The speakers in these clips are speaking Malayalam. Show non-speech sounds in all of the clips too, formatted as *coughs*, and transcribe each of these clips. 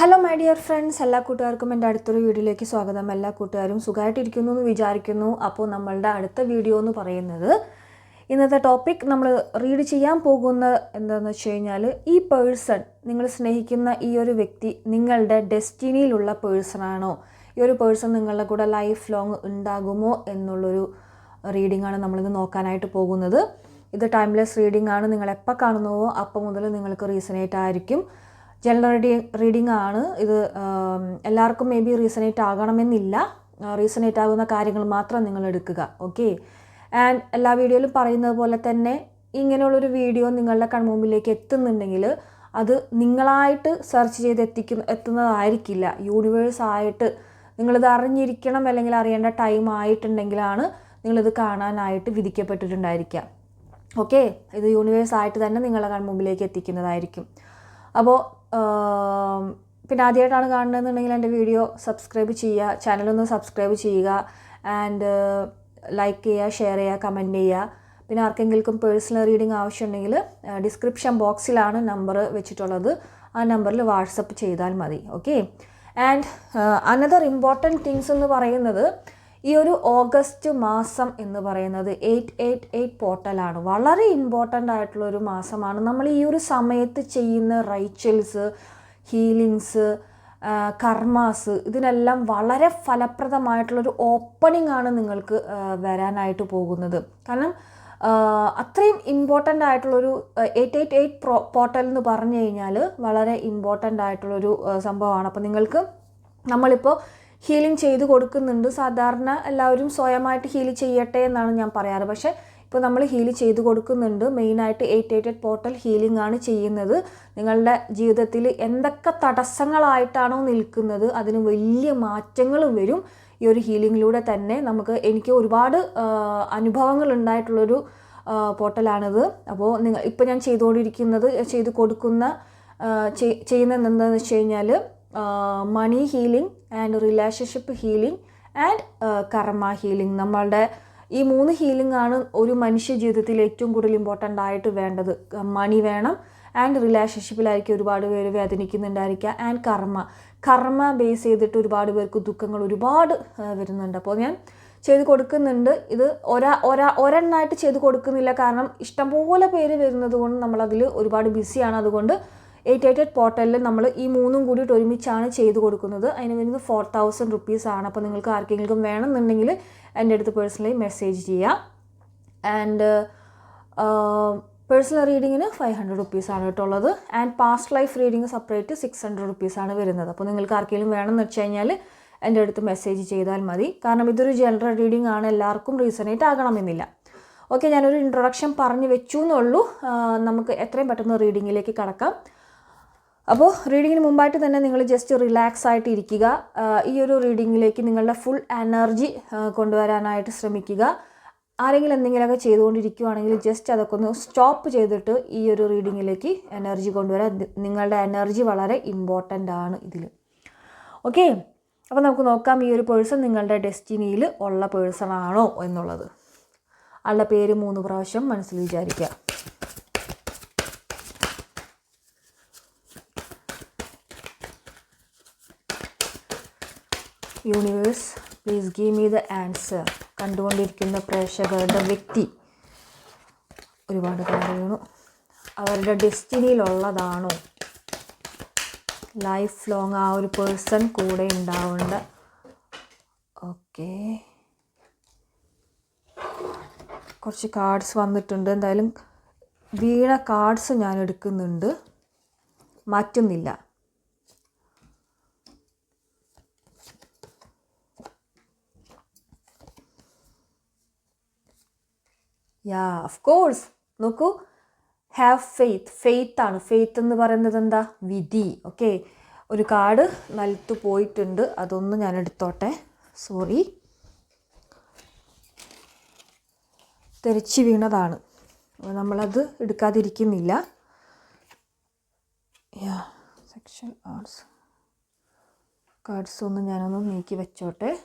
ഹലോ മൈ ഡിയർ ഫ്രണ്ട്സ് എല്ലാ കൂട്ടുകാർക്കും എന്റെ അടുത്തൊരു വീഡിയോയിലേക്ക് സ്വാഗതം. എല്ലാ കൂട്ടുകാരും സുഖമായിട്ടിരിക്കുന്നു എന്ന് വിചാരിക്കുന്നു. അപ്പോൾ നമ്മളുടെ അടുത്ത വീഡിയോ എന്ന് പറയുന്നത് ഇന്നത്തെ ടോപ്പിക് നമ്മൾ റീഡ് ചെയ്യാൻ പോകുന്ന എന്താണെന്ന് വെച്ച് കഴിഞ്ഞാൽ ഈ പേഴ്സൺ നിങ്ങൾ സ്നേഹിക്കുന്ന ഈ ഒരു വ്യക്തി നിങ്ങളുടെ ഡെസ്റ്റിനിയിലുള്ള പേഴ്സണാണോ ഈ ഒരു പേഴ്സൺ നിങ്ങളുടെ കൂടെ ലൈഫ് ലോങ് ഉണ്ടാകുമോ എന്നുള്ളൊരു റീഡിംഗ് ആണ് നമ്മളിന്ന് നോക്കാനായിട്ട് പോകുന്നത്. ഇത് ടൈംലെസ് റീഡിംഗ് ആണ്. നിങ്ങൾ എപ്പോൾ കാണുന്നുവോ അപ്പോൾ മുതൽ നിങ്ങൾക്ക് റീസണേറ്റ് ആയിരിക്കും ജനറൽ റീഡിങ് റീഡിംഗ് ആണ്. ഇത് എല്ലാവർക്കും മേ ബി റീസണേറ്റ് ആകണമെന്നില്ല. റീസണേറ്റ് ആകുന്ന കാര്യങ്ങൾ മാത്രം നിങ്ങൾ എടുക്കുക. ഓക്കെ ആൻഡ് എല്ലാ വീഡിയോയിലും പറയുന്നത് പോലെ തന്നെ ഇങ്ങനെയുള്ളൊരു വീഡിയോ നിങ്ങളുടെ കൺമുമ്പിലേക്ക് എത്തുന്നുണ്ടെങ്കിൽ അത് നിങ്ങളായിട്ട് സെർച്ച് ചെയ്ത് എത്തിക്കുന്ന എത്തുന്നതായിരിക്കില്ല. യൂണിവേഴ്സ് ആയിട്ട് നിങ്ങളിത് അറിഞ്ഞിരിക്കണം അല്ലെങ്കിൽ അറിയേണ്ട ടൈം ആയിട്ടുണ്ടെങ്കിലാണ് നിങ്ങളിത് കാണാനായിട്ട് വിധിക്കപ്പെട്ടിട്ടുണ്ടായിരിക്കുക. ഓക്കെ ഇത് യൂണിവേഴ്സ് ആയിട്ട് തന്നെ നിങ്ങളുടെ കൺമുമ്പിലേക്ക് എത്തിക്കുന്നതായിരിക്കും. അപ്പോൾ പിന്നെ ആദ്യമായിട്ടാണ് കാണുന്നതെന്നുണ്ടെങ്കിൽ എന്റെ വീഡിയോ സബ്സ്ക്രൈബ് ചെയ്യുക ചാനലൊന്ന് സബ്സ്ക്രൈബ് ചെയ്യുക ആൻഡ് ലൈക്ക് ചെയ്യുക ഷെയർ ചെയ്യുക കമന്റ് ചെയ്യുക. പിന്നെ ആർക്കെങ്കിലും പേഴ്സണൽ റീഡിംഗ് ആവശ്യമുണ്ടെങ്കിൽ ഡിസ്ക്രിപ്ഷൻ ബോക്സിലാണ് നമ്പർ വെച്ചിട്ടുള്ളത്. ആ നമ്പറിൽ വാട്സപ്പ് ചെയ്താൽ മതി okay and another important things എന്ന് പറയുന്നത് ഈ ഒരു ഓഗസ്റ്റ് മാസം എന്ന് പറയുന്നത് എയ്റ്റ് എയ്റ്റ് എയ്റ്റ് പോർട്ടലാണ് വളരെ ഇമ്പോർട്ടന്റ് ആയിട്ടുള്ള ഒരു മാസമാണ്. നമ്മൾ ഈ ഒരു സമയത്ത് ചെയ്യുന്ന റൈച്ചൽസ് ഹീലിങ്സ് കർമാസ് ഇതിനെല്ലാം വളരെ ഫലപ്രദമായിട്ടുള്ളൊരു ഓപ്പണിംഗ് ആണ് നിങ്ങൾക്ക് വരാനായിട്ട് പോകുന്നത്. കാരണം അത്രയും ഇമ്പോർട്ടന്റ് ആയിട്ടുള്ളൊരു eight eight eight pro portal എന്ന് പറഞ്ഞു കഴിഞ്ഞാൽ വളരെ ഇമ്പോർട്ടന്റ് ആയിട്ടുള്ളൊരു സംഭവമാണ്. അപ്പോൾ നിങ്ങൾക്ക് നമ്മളിപ്പോൾ ഹീലിംഗ് ചെയ്തു കൊടുക്കുന്നുണ്ട്. സാധാരണ എല്ലാവരും സ്വയമായിട്ട് ഹീൽ ചെയ്യട്ടെ എന്നാണ് ഞാൻ പറയാറ്. പക്ഷേ ഇപ്പോൾ നമ്മൾ ഹീൽ ചെയ്തു കൊടുക്കുന്നുണ്ട്. മെയിനായിട്ട് eight eight eight portal healing ആണ് ചെയ്യുന്നത്. നിങ്ങളുടെ ജീവിതത്തിൽ എന്തൊക്കെ തടസ്സങ്ങളായിട്ടാണോ നിൽക്കുന്നത് അതിന് വലിയ മാറ്റങ്ങൾ വരും. ഈ ഒരു ഹീലിങ്ങിലൂടെ തന്നെ നമുക്ക് എനിക്ക് ഒരുപാട് അനുഭവങ്ങൾ ഉണ്ടായിട്ടുള്ളൊരു പോർട്ടലാണിത് അപ്പോൾ നിങ്ങൾ ഇപ്പോൾ ഞാൻ ചെയ്തുകൊണ്ടിരിക്കുന്നത് ചെയ്തു കൊടുക്കുന്ന ചെയ്യുന്നത് എന്താണെന്ന് വെച്ച് കഴിഞ്ഞാൽ money healing and relationship healing and karma healing നമ്മളുടെ ഈ മൂന്ന് ഹീലിംഗ് ആണ് ഒരു മനുഷ്യ ജീവിതത്തിൽ ഏറ്റവും കൂടുതൽ ഇമ്പോർട്ടന്റ് ആയിട്ട് വേണ്ടത്. മണി വേണം ആൻഡ് റിലേഷൻഷിപ്പിലായിരിക്കും ഒരുപാട് പേര് വേദനിക്കുന്നുണ്ടായിരിക്കുക ആൻഡ് കർമ്മ കർമ്മ ബേസ് ചെയ്തിട്ട് ഒരുപാട് പേർക്ക് ദുഃഖങ്ങൾ ഒരുപാട് വരുന്നുണ്ട്. അപ്പോൾ ഞാൻ ചെയ്ത് കൊടുക്കുന്നുണ്ട്. ഇത് ഒരാ ഒരാ ഒരെണ്ണമായിട്ട് ചെയ്ത് കൊടുക്കുന്നില്ല. കാരണം ഇഷ്ടംപോലെ പേര് വരുന്നത് കൊണ്ട് നമ്മളതിൽ ഒരുപാട് ബിസിയാണ് അതുകൊണ്ട് എയ്റ്റ് എയ്റ്റ് എയ്റ്റ് പോർട്ടലിൽ നമ്മൾ ഈ മൂന്നും കൂടിയിട്ട് ഒരുമിച്ചാണ് ചെയ്ത് കൊടുക്കുന്നത്. അതിന് വരുന്നത് ഫോർ തൗസൻഡ് റുപ്പീസ് ആണ്. അപ്പോൾ നിങ്ങൾക്ക് ആർക്കെങ്കിലും വേണമെന്നുണ്ടെങ്കിൽ എന്റെ അടുത്ത് പേഴ്സണലി മെസ്സേജ് ചെയ്യാം. ആൻഡ് പേഴ്സണൽ റീഡിങ്ങിന് ഫൈവ് ഹൺഡ്രഡ് റുപ്പീസാണ് കേട്ടുള്ളത് and past life reading separate six hundred റുപ്പീസാണ് വരുന്നത്. അപ്പോൾ നിങ്ങൾക്ക് ആർക്കെങ്കിലും വേണമെന്ന് വെച്ച് കഴിഞ്ഞാൽ എന്റെ അടുത്ത് മെസ്സേജ് ചെയ്താൽ മതി. കാരണം ഇതൊരു ജനറൽ റീഡിംഗ് ആണ്. എല്ലാവർക്കും റീസണേറ്റ് ആകണമെന്നില്ല. ഓക്കെ ഞാനൊരു ഇൻട്രൊഡക്ഷൻ പറഞ്ഞു വെച്ചു എന്നുള്ളൂ. നമുക്ക് എത്രയും പെട്ടെന്ന് റീഡിങ്ങിലേക്ക് കടക്കാം. അപ്പോൾ റീഡിങ്ങിന് മുമ്പായിട്ട് തന്നെ നിങ്ങൾ ജസ്റ്റ് റിലാക്സ് ആയിട്ട് ഇരിക്കുക. ഈ ഒരു റീഡിങ്ങിലേക്ക് നിങ്ങളുടെ ഫുൾ എനർജി കൊണ്ടുവരാനായിട്ട് ശ്രമിക്കുക. ആരെങ്കിലും എന്തെങ്കിലുമൊക്കെ ചെയ്തുകൊണ്ടിരിക്കുകയാണെങ്കിൽ ജസ്റ്റ് അതൊക്കെ ഒന്ന് സ്റ്റോപ്പ് ചെയ്തിട്ട് ഈ ഒരു റീഡിങ്ങിലേക്ക് എനർജി കൊണ്ടുവരാൻ നിങ്ങളുടെ എനർജി വളരെ ഇമ്പോർട്ടന്റ് ആണ് ഇതിൽ. ഓക്കെ അപ്പോൾ നമുക്ക് നോക്കാം ഈ ഒരു പേഴ്സൺ നിങ്ങളുടെ ഡെസ്റ്റിനിയിൽ ഉള്ള പേഴ്സൺ ആണോ എന്നുള്ളത്. ആളുടെ പേര് മൂന്ന് പ്രാവശ്യം മനസ്സിൽ വിചാരിക്കുക. Universe please give me the answer. കണ്ടുകൊണ്ടിരിക്കുന്ന പ്രേക്ഷകരുടെ വ്യക്തി. ഒരുപാട് കാര്യമാണ് അവരുടെ ഡെസ്റ്റിനിയിലുള്ളതാണോ? ലൈഫ് ലോങ് ആ ഒരു പേഴ്സൺ കൂടെ ഉണ്ടാവേണ്ട. ഓക്കെ. കുറച്ച് കാർഡ്സ് വന്നിട്ടുണ്ട്. എന്തായാലും വീണ കാർഡ്സ് ഞാൻ എടുക്കുന്നുണ്ട്. മാറ്റുന്നില്ല. യാ ഓഫ് കോഴ്സ് നോക്കൂ. ഹാവ് ഫെയ്ത്ത് ഫെയ്ത്ത് ആണ്. ഫെയ്ത്ത് എന്ന് പറയുന്നത് എന്താ? വിധി. ഓക്കെ ഒരു കാർഡ് നിലത്ത് പോയിട്ടുണ്ട്. അതൊന്ന് ഞാൻ എടുത്തോട്ടെ. സോറി തെറിച്ച് വീണതാണ്. നമ്മളത് എടുക്കാതിരിക്കുന്നില്ല. സെക്ഷൻ ആർട്സ് കാർഡ്സ് ഒന്ന് ഞാനൊന്ന് നീക്കി വെച്ചോട്ടെ.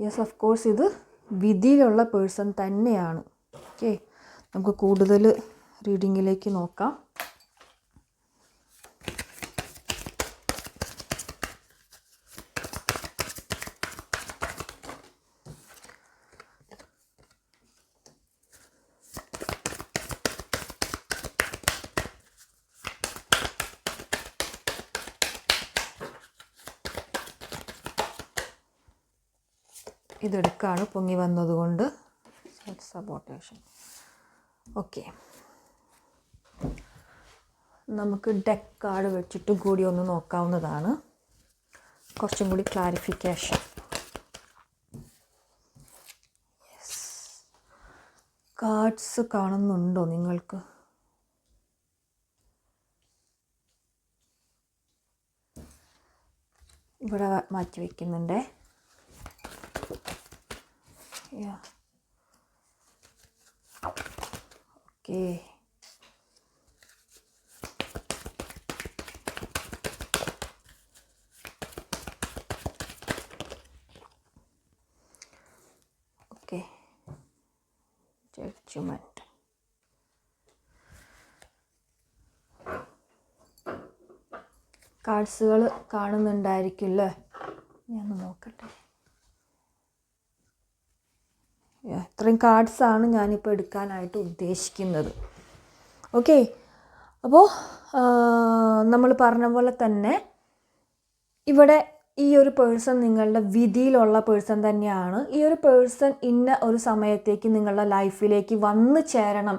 യെസ് ഓഫ് കോഴ്സ് ഇത് വിധിയിലുള്ള പേഴ്സൺ തന്നെയാണ്. ഓക്കെ. നമുക്ക് കൂടുതൽ റീഡിങ്ങിലേക്ക് നോക്കാം. പൊങ്ങി വന്നതുകൊണ്ട് സബോട്ടേഷൻ. ഓക്കെ. നമുക്ക് ഡെക്ക് കാർഡ് വെച്ചിട്ട് കൂടി ഒന്ന് നോക്കാവുന്നതാണ്. കുറച്ചും കൂടി ക്ലാരിഫിക്കേഷൻ. കാർഡ്സ് കാണുന്നുണ്ടോ നിങ്ങൾക്ക്? ഇവിടെ മാറ്റി വയ്ക്കുന്നുണ്ടേ ഓക്കേ Okay. കാർഡ്സുകൾ കാണുന്നുണ്ടായിരിക്കില്ലേ ഞാൻ നോക്കട്ടെ. ഇത്രയും കാർഡ്സാണ് ഞാനിപ്പോൾ എടുക്കാനായിട്ട് ഉദ്ദേശിക്കുന്നത്. ഓക്കെ? അപ്പോൾ നമ്മൾ പറഞ്ഞ പോലെ തന്നെ ഇവിടെ ഈ ഒരു പേഴ്സൺ നിങ്ങളുടെ വിധിയിലുള്ള പേഴ്സൺ തന്നെയാണ്. ഈ ഒരു പേഴ്സൺ ഇന്ന ഒരു സമയത്തേക്ക് നിങ്ങളുടെ ലൈഫിലേക്ക് വന്നു ചേരണം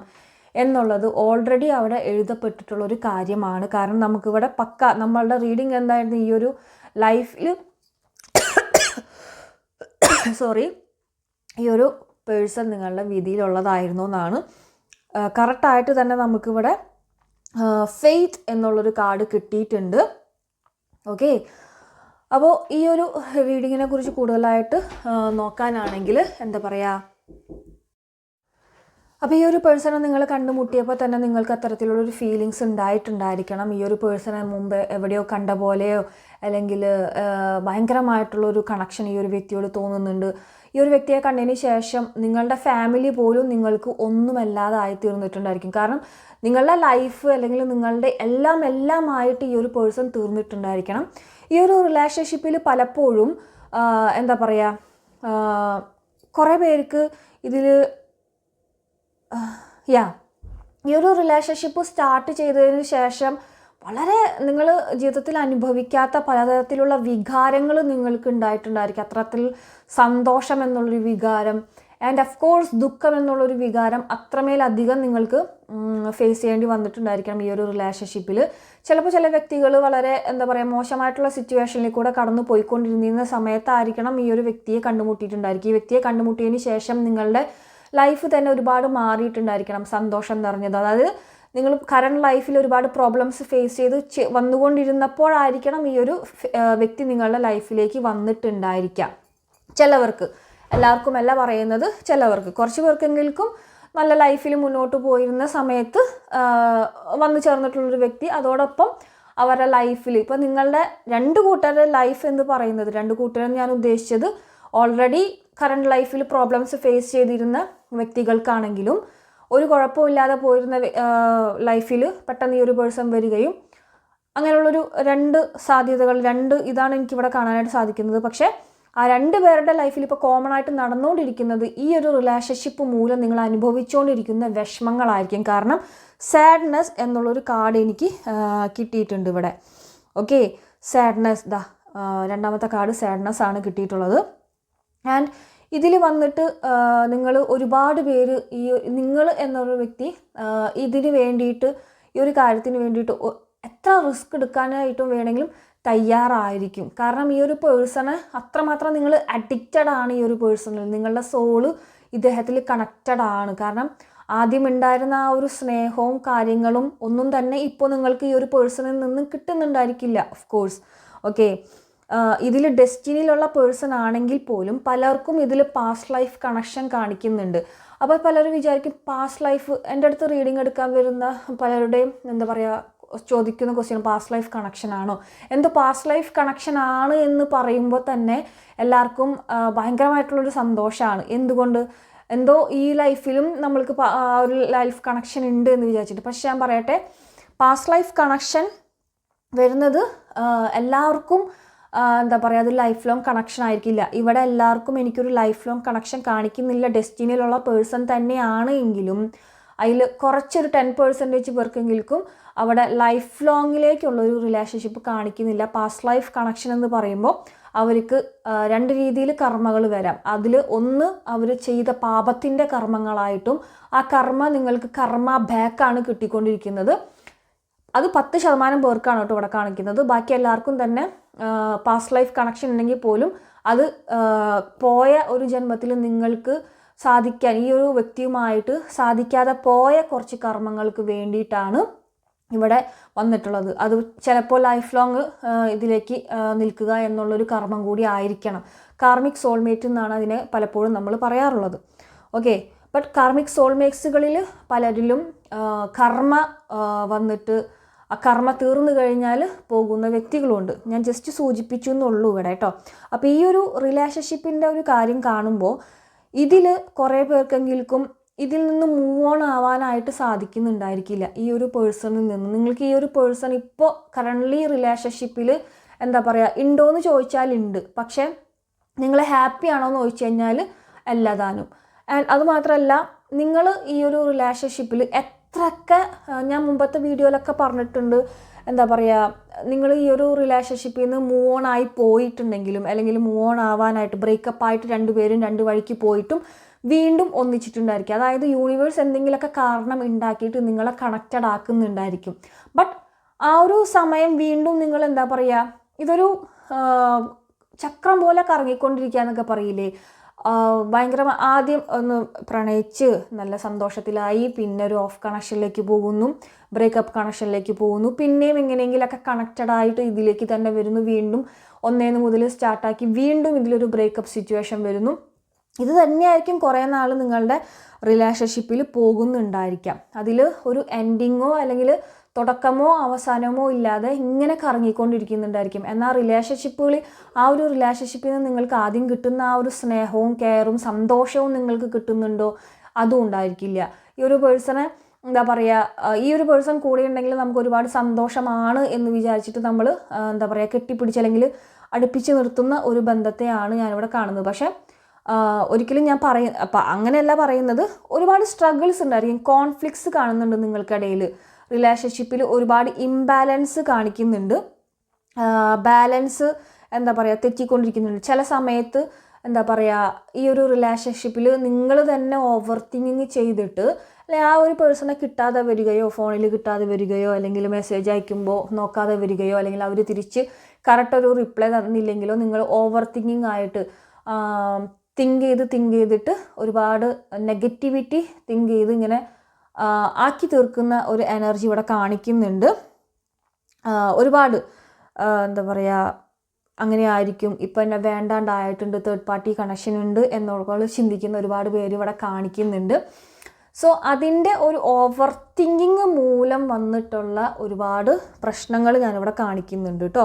എന്നുള്ളത് ഓൾറെഡി അവിടെ എഴുതപ്പെട്ടിട്ടുള്ള ഒരു കാര്യമാണ്. കാരണം നമുക്കിവിടെ പക്ക നമ്മളുടെ റീഡിങ് എന്തായിരുന്നു? ഈ ഒരു ലൈഫിൽ സോറി *coughs* ഈ ഒരു പേഴ്സൺ നിങ്ങളുടെ വിധിയിലുള്ളതായിരുന്നു എന്നാണ് കറക്റ്റായിട്ട് തന്നെ നമുക്കിവിടെ ഫെയ്ത്ത് എന്നുള്ളൊരു കാർഡ് കിട്ടിയിട്ടുണ്ട്. ഓക്കെ? അപ്പോൾ ഈ ഒരു റീഡിങ്ങിനെ കുറിച്ച് കൂടുതലായിട്ട് നോക്കാനാണെങ്കിൽ എന്താ പറയുക അപ്പോൾ ഈ ഒരു പേഴ്സണെ നിങ്ങൾ കണ്ടുമുട്ടിയപ്പോൾ തന്നെ നിങ്ങൾക്ക് അത്തരത്തിലുള്ളൊരു ഫീലിങ്സ് ഉണ്ടായിട്ടുണ്ടായിരിക്കണം. ഈ ഒരു പേഴ്സണെ മുമ്പ് എവിടെയോ കണ്ട പോലെയോ അല്ലെങ്കിൽ ഭയങ്കരമായിട്ടുള്ളൊരു കണക്ഷൻ ഈ ഒരു വ്യക്തിയോട് തോന്നുന്നുണ്ട്. ഈ ഒരു വ്യക്തിയെ കണ്ടതിന് ശേഷം നിങ്ങളുടെ ഫാമിലി പോലും നിങ്ങൾക്ക് ഒന്നുമല്ലാതായി തീർന്നിട്ടുണ്ടായിരിക്കും കാരണം നിങ്ങളുടെ ലൈഫ് അല്ലെങ്കിൽ നിങ്ങളുടെ എല്ലാം എല്ലാമായിട്ട് ഈ ഒരു പേഴ്സൺ തീർന്നിട്ടുണ്ടായിരിക്കണം. ഈ ഒരു റിലേഷൻഷിപ്പിൽ പലപ്പോഴും എന്താ പറയുക കുറേ പേർക്ക് ഇതിൽ യാ ഈ ഒരു റിലേഷൻഷിപ്പ് സ്റ്റാർട്ട് ചെയ്തതിന് ശേഷം വളരെ നിങ്ങൾ ജീവിതത്തിൽ അനുഭവിക്കാത്ത പലതരത്തിലുള്ള വികാരങ്ങൾ നിങ്ങൾക്ക് ഉണ്ടായിട്ടുണ്ടായിരിക്കും. അത്രത്തിൽ സന്തോഷം എന്നുള്ളൊരു വികാരം ആൻഡ് ഓഫ് കോഴ്സ് ദുഃഖം എന്നുള്ളൊരു വികാരം അത്രമേലധികം നിങ്ങൾക്ക് ഫേസ് ചെയ്യേണ്ടി വന്നിട്ടുണ്ടായിരിക്കണം ഈ ഒരു റിലേഷൻഷിപ്പിൽ ചിലപ്പോൾ ചില വ്യക്തികൾ വളരെ എന്താ പറയുക മോശമായിട്ടുള്ള സിറ്റുവേഷനിൽ കൂടെ കടന്നു പോയിക്കൊണ്ടിരുന്ന സമയത്തായിരിക്കണം ഈ ഒരു വ്യക്തിയെ കണ്ടുമുട്ടിയിട്ടുണ്ടായിരിക്കും. ഈ വ്യക്തിയെ കണ്ടുമുട്ടിയതിന് ശേഷം നിങ്ങളുടെ ലൈഫ് തന്നെ ഒരുപാട് മാറിയിട്ടുണ്ടായിരിക്കണം. സന്തോഷം നിറഞ്ഞത്. അതായത് നിങ്ങൾ കറണ്ട് ലൈഫിൽ ഒരുപാട് പ്രോബ്ലംസ് ഫേസ് ചെയ്ത് വന്നുകൊണ്ടിരുന്നപ്പോഴായിരിക്കണം ഈ ഒരു വ്യക്തി നിങ്ങളുടെ ലൈഫിലേക്ക് വന്നിട്ടുണ്ടായിരിക്കാം. ചിലവർക്ക്. എല്ലാവർക്കും എല്ലാം പറയുന്നത് ചിലവർക്ക്. കുറച്ച് പേർക്കെങ്കിലും നല്ല ലൈഫിൽ മുന്നോട്ട് പോയിരുന്ന സമയത്ത് വന്നു ചേർന്നിട്ടുള്ളൊരു വ്യക്തി അതോടൊപ്പം അവരുടെ ലൈഫിൽ ഇപ്പോൾ നിങ്ങളുടെ രണ്ട് കൂട്ടരുടെ ലൈഫ് എന്ന് പറയുന്നത് രണ്ട് കൂട്ടരെന്ന് ഞാൻ ഉദ്ദേശിച്ചത് ഓൾറെഡി കറണ്ട് ലൈഫിൽ പ്രോബ്ലംസ് ഫേസ് ചെയ്തിരുന്ന വ്യക്തികൾക്കാണെങ്കിലും ഒരു കുഴപ്പമില്ലാതെ പോയിരുന്ന ലൈഫിൽ പെട്ടെന്ന് ഈ ഒരു പേഴ്സൺ വരികയും അങ്ങനെയുള്ളൊരു രണ്ട് സാധ്യതകൾ രണ്ട് ഇതാണ് എനിക്കിവിടെ കാണാനായിട്ട് സാധിക്കുന്നത്. പക്ഷേ ആ രണ്ട് പേരുടെ ലൈഫിൽ ഇപ്പോൾ കോമൺ ആയിട്ട് നടന്നുകൊണ്ടിരിക്കുന്നത് ഈ ഒരു റിലേഷൻഷിപ്പ് മൂലം നിങ്ങൾ അനുഭവിച്ചുകൊണ്ടിരിക്കുന്ന വിഷമങ്ങളായിരിക്കും. കാരണം സാഡ്നെസ് എന്നുള്ളൊരു കാർഡ് എനിക്ക് കിട്ടിയിട്ടുണ്ട് ഇവിടെ. ഓക്കെ സാഡ്നെസ് ദാ രണ്ടാമത്തെ കാർഡ് സാഡ്നെസ് ആണ് കിട്ടിയിട്ടുള്ളത്. ആൻഡ് ഇതിൽ വന്നിട്ട് നിങ്ങൾ ഒരുപാട് പേര് ഈ നിങ്ങൾ എന്നൊരു വ്യക്തി ഇതിന് വേണ്ടിയിട്ട് ഈ ഒരു കാര്യത്തിന് വേണ്ടിയിട്ട് എത്ര റിസ്ക് എടുക്കാനായിട്ടും വേണമെങ്കിലും തയ്യാറായിരിക്കും. കാരണം ഈ ഒരു പേഴ്സണ് അത്രമാത്രം നിങ്ങൾ അഡിക്റ്റഡ് ആണ് ഈ ഒരു പേഴ്സണിൽ. നിങ്ങളുടെ സോൾ ഇദ്ദേഹത്തിൽ കണക്റ്റഡ് ആണ്. കാരണം ആദ്യം ഉണ്ടായിരുന്ന ആ ഒരു സ്നേഹവും കാര്യങ്ങളും ഒന്നും തന്നെ ഇപ്പോൾ നിങ്ങൾക്ക് ഈ ഒരു പേഴ്സണിൽ നിന്നും കിട്ടുന്നുണ്ടായിരിക്കില്ല. ഓഫ് കോഴ്സ് ഓക്കെ ഇതിൽ ഡെസ്റ്റിനിയിലുള്ള പേഴ്സൺ ആണെങ്കിൽ പോലും പലർക്കും ഇതിൽ പാസ്റ്റ് ലൈഫ് കണക്ഷൻ കാണിക്കുന്നുണ്ട്. അപ്പോൾ പലരും വിചാരിക്കും പാസ്റ്റ് ലൈഫ് എന്റെ അടുത്ത് റീഡിംഗ് എടുക്കാൻ വരുന്ന പലരുടെയും എന്താ പറയുക ചോദിക്കുന്ന ക്വസ്റ്റ്യൻ പാസ്റ്റ് ലൈഫ് കണക്ഷൻ ആണോ? എന്തോ പാസ്റ്റ് ലൈഫ് കണക്ഷൻ ആണ് എന്ന് പറയുമ്പോൾ തന്നെ എല്ലാവർക്കും ഭയങ്കരമായിട്ടുള്ളൊരു സന്തോഷമാണ്. എന്തുകൊണ്ട്? എന്തോ ഈ ലൈഫിലും നമ്മൾക്ക് ഒരു ലൈഫ് കണക്ഷൻ ഉണ്ട് എന്ന് വിചാരിച്ചിട്ട്. പക്ഷെ ഞാൻ പറയട്ടെ പാസ്റ്റ് ലൈഫ് കണക്ഷൻ വരുന്നത് എല്ലാവർക്കും എന്താ പറയുക അത് ലൈഫ് ലോങ് കണക്ഷൻ ആയിരിക്കില്ല. ഇവിടെ എല്ലാവർക്കും എനിക്കൊരു ലൈഫ് ലോങ് കണക്ഷൻ കാണിക്കുന്നില്ല. ഡെസ്റ്റിനിയിലുള്ള പേഴ്സൺ തന്നെയാണ് എങ്കിലും. അതിൽ കുറച്ചൊരു ടെൻ പേഴ്സന്റേജ് പേർക്കെങ്കിലും അവിടെ ലൈഫ് ലോങ്ങിലേക്കുള്ള ഒരു റിലേഷൻഷിപ്പ് കാണിക്കുന്നില്ല. പാസ്റ്റ് ലൈഫ് കണക്ഷൻ എന്ന് പറയുമ്പോൾ അവർക്ക് രണ്ട് രീതിയിൽ കർമ്മകൾ വരാം. അതിൽ ഒന്ന് അവർ ചെയ്ത പാപത്തിന്റെ കർമ്മങ്ങളായിട്ടും ആ കർമ്മ നിങ്ങൾക്ക് കർമ്മ ബാക്കാണ് കിട്ടിക്കൊണ്ടിരിക്കുന്നത്. അത് പത്ത് ശതമാനം പേർക്കാണ് കേട്ടോ ഇവിടെ കാണിക്കുന്നത്. ബാക്കി എല്ലാവർക്കും തന്നെ പാസ്റ്റ് ലൈഫ് കണക്ഷൻ ഉണ്ടെങ്കിൽ പോലും അത് പോയ ഒരു ജന്മത്തിൽ നിങ്ങൾക്ക് സാധിക്കാൻ ഈ ഒരു വ്യക്തിയുമായിട്ട് സാധിക്കാതെ പോയ കുറച്ച് കർമ്മങ്ങൾക്ക് വേണ്ടിയിട്ടാണ് ഇവിടെ വന്നിട്ടുള്ളത്. അത് ചിലപ്പോൾ ലൈഫ് ലോങ് ഇതിലേക്ക് നിൽക്കുക എന്നുള്ളൊരു കർമ്മം കൂടി ആയിരിക്കണം. കാർമിക് സോൾമേറ്റ് എന്നാണ് അതിനെ പലപ്പോഴും നമ്മൾ പറയാറുള്ളത്. ഓക്കെ ബട്ട് കാർമിക് സോൾമേറ്റ്സുകളിൽ പലരിലും കർമ്മ വന്നിട്ട് ആ കർമ്മ തീർന്നു കഴിഞ്ഞാൽ പോകുന്ന വ്യക്തികളുണ്ട്. ഞാൻ ജസ്റ്റ് സൂചിപ്പിച്ചു എന്നുള്ളൂ ഇവിടെ കേട്ടോ. അപ്പോൾ ഈ ഒരു റിലേഷൻഷിപ്പിന്റെ ഒരു കാര്യം കാണുമ്പോൾ ഇതിൽ കുറേ പേർക്കെങ്കിലും ഇതിൽ നിന്ന് മൂവ് ഓൺ ആവാനായിട്ട് സാധിക്കുന്നുണ്ടായിരിക്കില്ല ഈ ഒരു പേഴ്സണിൽ നിന്ന്. നിങ്ങൾക്ക് ഈ ഒരു പേഴ്സൺ ഇപ്പോൾ കറണ്ട്ലി റിലേഷൻഷിപ്പിൽ എന്താ പറയുക ഉണ്ടോ എന്ന് ചോദിച്ചാൽ ഉണ്ട് പക്ഷേ നിങ്ങൾ ഹാപ്പി ആണോ എന്ന് ചോദിച്ചു കഴിഞ്ഞാൽ എല്ലാതാനും ആൻഡ് അതുമാത്രമല്ല നിങ്ങൾ ഈ ഒരു റിലേഷൻഷിപ്പിൽ എത്രയൊക്കെ ആ, ഞാൻ മുമ്പത്തെ വീഡിയോയിലൊക്കെ പറഞ്ഞിട്ടുണ്ട്. എന്താ പറയുക നിങ്ങൾ ഈ ഒരു റിലേഷൻഷിപ്പിൽ നിന്ന് മൂവ് ഓൺ ആയി പോയിട്ടുണ്ടെങ്കിലും അല്ലെങ്കിൽ മൂവ് ഓൺ ആവാനായിട്ട് ബ്രേക്കപ്പ് ആയിട്ട് രണ്ടുപേരും രണ്ട് വഴിക്ക് പോയിട്ടും വീണ്ടും ഒന്നിച്ചിട്ടുണ്ടായിരിക്കും. അതായത് യൂണിവേഴ്സ് എന്തെങ്കിലുമൊക്കെ കാരണം ഉണ്ടാക്കിയിട്ട് നിങ്ങളെ കണക്റ്റഡ് ആക്കുന്നുണ്ടായിരിക്കും. ബട്ട് ആ ഒരു സമയം വീണ്ടും നിങ്ങൾ എന്താ പറയുക ഇതൊരു ചക്രം പോലെ കറങ്ങിക്കൊണ്ടിരിക്കുക എന്നൊക്കെ പറയില്ലേ? ഭയങ്കര ആദ്യം ഒന്ന് പ്രണയിച്ച് നല്ല സന്തോഷത്തിലായി പിന്നെ ഒരു ഓഫ് കണക്ഷനിലേക്ക് പോകുന്നു ബ്രേക്കപ്പ് കണക്ഷനിലേക്ക് പോകുന്നു പിന്നെയും എങ്ങനെയെങ്കിലൊക്കെ കണക്റ്റഡ് ആയിട്ട് ഇതിലേക്ക് തന്നെ വരുന്നു വീണ്ടും ഒന്നേന്ന് മുതൽ സ്റ്റാർട്ടാക്കി വീണ്ടും ഇതിലൊരു ബ്രേക്കപ്പ് സിറ്റുവേഷൻ വരുന്നു. ഇത് തന്നെയായിരിക്കും കുറേ നാൾ നിങ്ങളുടെ റിലേഷൻഷിപ്പിൽ പോകുന്നുണ്ടായിരിക്കാം. അതിൽ ഒരു എൻഡിങ്ങോ അല്ലെങ്കിൽ തുടക്കമോ അവസാനമോ ഇല്ലാതെ ഇങ്ങനെ കറങ്ങിക്കൊണ്ടിരിക്കുന്നുണ്ടായിരിക്കും. എന്നാൽ റിലേഷൻഷിപ്പുകളിൽ ആ ഒരു റിലേഷൻഷിപ്പിൽ നിന്ന് നിങ്ങൾക്ക് ആദ്യം കിട്ടുന്ന ആ ഒരു സ്നേഹവും കെയറും സന്തോഷവും നിങ്ങൾക്ക് കിട്ടുന്നുണ്ടോ? അതും ഉണ്ടായിരിക്കില്ല. ഈ ഒരു പേഴ്സണെ എന്താ പറയുക ഈ ഒരു പേഴ്സൺ കൂടെ ഉണ്ടെങ്കിൽ നമുക്ക് ഒരുപാട് സന്തോഷമാണ് എന്ന് വിചാരിച്ചിട്ട് നമ്മൾ എന്താ പറയുക കെട്ടിപ്പിടിച്ച് അല്ലെങ്കിൽ അടുപ്പിച്ച് നിർത്തുന്ന ഒരു ബന്ധത്തെയാണ് ഞാനിവിടെ കാണുന്നത്. പക്ഷേ ഒരിക്കലും ഞാൻ പറയ അങ്ങനെയല്ല പറയുന്നത്. ഒരുപാട് സ്ട്രഗിൾസ് ഉണ്ടായിരിക്കും. കോൺഫ്ലിക്ട്സ് കാണുന്നുണ്ട് നിങ്ങൾക്കിടയിൽ റിലേഷൻഷിപ്പിൽ ഒരുപാട് ഇംബാലൻസ് കാണിക്കുന്നുണ്ട്. ബാലൻസ് എന്താ പറയുക തെറ്റിക്കൊണ്ടിരിക്കുന്നുണ്ട്. ചില സമയത്ത് എന്താ പറയുക ഈ ഒരു റിലേഷൻഷിപ്പിൽ നിങ്ങൾ തന്നെ ഓവർ തിങ്കിങ് ചെയ്തിട്ട് അല്ലെങ്കിൽ ആ ഒരു പേഴ്സണെ കിട്ടാതെ വരികയോ ഫോണിൽ കിട്ടാതെ വരികയോ അല്ലെങ്കിൽ മെസ്സേജ് അയക്കുമ്പോൾ നോക്കാതെ വരികയോ അല്ലെങ്കിൽ അവർ തിരിച്ച് കറക്റ്റ് ഒരു റിപ്ലൈ തന്നില്ലെങ്കിലോ നിങ്ങൾ ഓവർ തിങ്കിങ് ആയിട്ട് തിങ്ക് ചെയ്ത് തിങ്ക് ചെയ്തിട്ട് ഒരുപാട് നെഗറ്റിവിറ്റി തിങ്ക് ചെയ്ത് ഇങ്ങനെ ആക്കി തീർക്കുന്ന ഒരു എനർജി ഇവിടെ കാണിക്കുന്നുണ്ട്. ഒരുപാട് എന്താ പറയുക അങ്ങനെ ആയിരിക്കും. ഇപ്പം എന്നെ വേണ്ടാണ്ടായിട്ടുണ്ട് തേർഡ് പാർട്ടി കണക്ഷൻ ഉണ്ട് എന്നുള്ള ചിന്തിക്കുന്ന ഒരുപാട് പേര് ഇവിടെ കാണിക്കുന്നുണ്ട്. സോ അതിന്റെ ഒരു ഓവർ തിങ്കിങ് മൂലം വന്നിട്ടുള്ള ഒരുപാട് പ്രശ്നങ്ങൾ ഞാനിവിടെ കാണിക്കുന്നുണ്ട് കേട്ടോ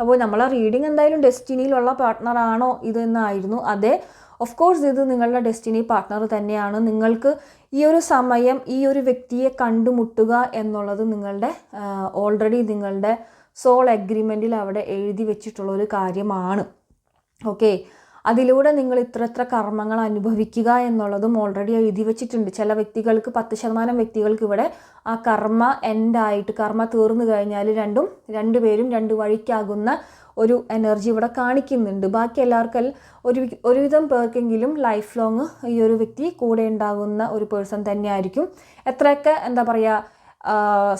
അപ്പോൾ നമ്മളെ റീഡിങ് എന്തായാലും ഡെസ്റ്റിനിയിലുള്ള പാർട്ട്ണറാണോ ഇതെന്നായിരുന്നു. അതെ ഓഫ് കോഴ്സ് ഇത് നിങ്ങളുടെ ഡെസ്റ്റിനി പാർട്ട്ണർ തന്നെയാണ്. നിങ്ങൾക്ക് ഈ ഒരു സമയം ഈ ഒരു വ്യക്തിയെ കണ്ടുമുട്ടുക എന്നുള്ളത് നിങ്ങളുടെ ഓൾറെഡി നിങ്ങളുടെ സോൾ അഗ്രിമെന്റിൽ അവിടെ എഴുതി വെച്ചിട്ടുള്ള ഒരു കാര്യമാണ്. ഓക്കെ അതിലൂടെ നിങ്ങൾ ഇത്ര ഇത്ര കർമ്മങ്ങൾ അനുഭവിക്കുക എന്നുള്ളതും ഓൾറെഡി എഴുതി വെച്ചിട്ടുണ്ട്. ചില വ്യക്തികൾക്ക് പത്ത് ശതമാനം വ്യക്തികൾക്ക് ഇവിടെ ആ കർമ്മ എൻഡായിട്ട് കർമ്മ തീർന്നു കഴിഞ്ഞാൽ രണ്ടും രണ്ടുപേരും രണ്ട് വഴിക്കാകുന്ന ഒരു എനർജി ഇവിടെ കാണിക്കുന്നുണ്ട്. ബാക്കി എല്ലാവർക്കും ഒരു ഒരുവിധം പേർക്കെങ്കിലും ലൈഫ് ലോങ് ഈ ഒരു വ്യക്തി കൂടെ ഉണ്ടാകുന്ന ഒരു പേഴ്സൺ തന്നെയായിരിക്കും. എത്രയൊക്കെ എന്താ പറയുക